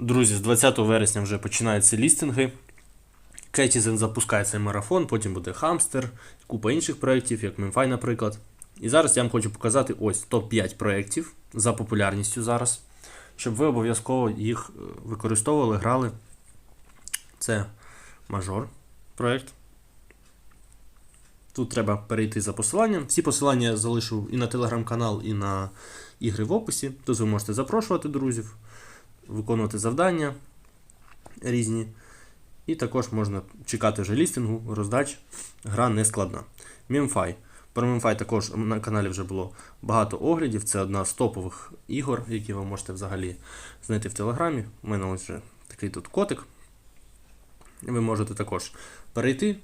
Друзі, з 20 вересня вже починаються лістинги. Кетізен запускає цей марафон, потім буде Хамстер, купа інших проєктів, як Memfy, наприклад. І зараз я вам хочу показати ось топ-5 проєктів за популярністю зараз, щоб ви обов'язково їх е, використовували, грали. Це мажор проєкт. Тут треба перейти за посиланням. Всі посилання я залишу і на телеграм-канал, і на ігри в описі. Тут ви можете запрошувати друзів, виконувати завдання різні. І також можна чекати вже лістингу, роздач. Гра не складна. Мімфай. Про Мімфай також на каналі вже було багато оглядів. Це одна з топових ігор, які ви можете взагалі знайти в Телеграмі. У мене ось вже такий тут котик. Ви можете також перейти,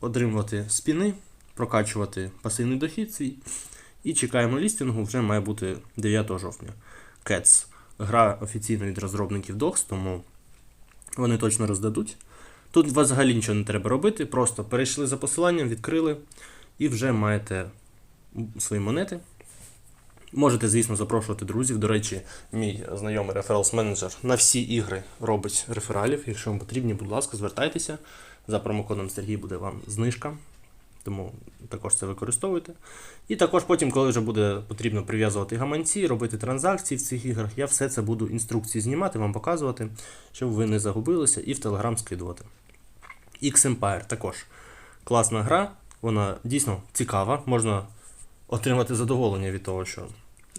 отримувати спіни, прокачувати пасивний дохід свій. І чекаємо лістингу, вже має бути 9 жовтня. Cats. Гра офіційно від розробників DOS, тому вони точно роздадуть. Тут взагалі нічого не треба робити, просто перейшли за посиланням, відкрили і вже маєте свої монети. Можете, звісно, запрошувати друзів. До речі, мій знайомий рефералс менеджер на всі ігри робить рефералів. Якщо вам потрібні, будь ласка, звертайтеся. За промокодом Сергій буде вам знижка. Тому також це використовуйте. І також потім, коли вже буде потрібно прив'язувати гаманці, робити транзакції в цих іграх, я все це буду інструкції знімати, вам показувати, щоб ви не загубилися, і в Telegram скидувати. X-Empire також класна гра, вона дійсно цікава, можна отримати задоволення від того, що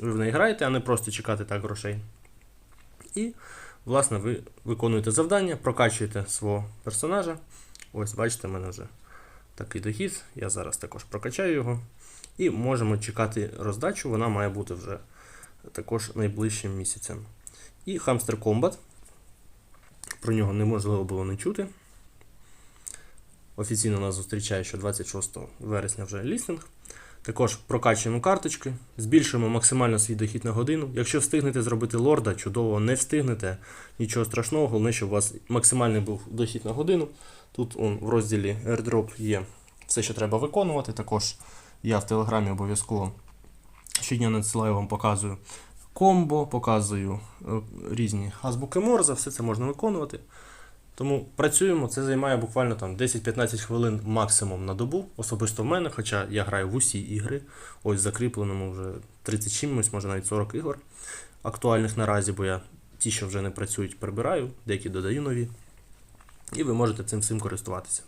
ви в неї граєте, а не просто чекати так грошей. І, власне, ви виконуєте завдання, прокачуєте свого персонажа. Ось, бачите, в мене вже такий дохід. Я зараз також прокачаю його. І можемо чекати роздачу, вона має бути вже також найближчим місяцем. І Hamster Combat. Про нього неможливо було не чути. Офіційно нас зустрічає, що 26 вересня вже лістинг. Також прокачуємо карточки, збільшуємо максимально свій дохід на годину. Якщо встигнете зробити лорда, чудово, не встигнете, нічого страшного, головне, щоб у вас максимальний був дохід на годину. Тут он, в розділі AirDrop є все, що треба виконувати. Також я в Телеграмі обов'язково щодня надсилаю вам, показую комбо, показую е, різні азбуки Морза, все це можна виконувати. Тому працюємо, це займає буквально там 10-15 хвилин максимум на добу, особисто в мене, хоча я граю в усі ігри. Ось закріпленому вже 30 чимось, може навіть 40 ігор актуальних наразі, бо я ті, що вже не працюють, прибираю, деякі додаю нові. І ви можете цим всім користуватися.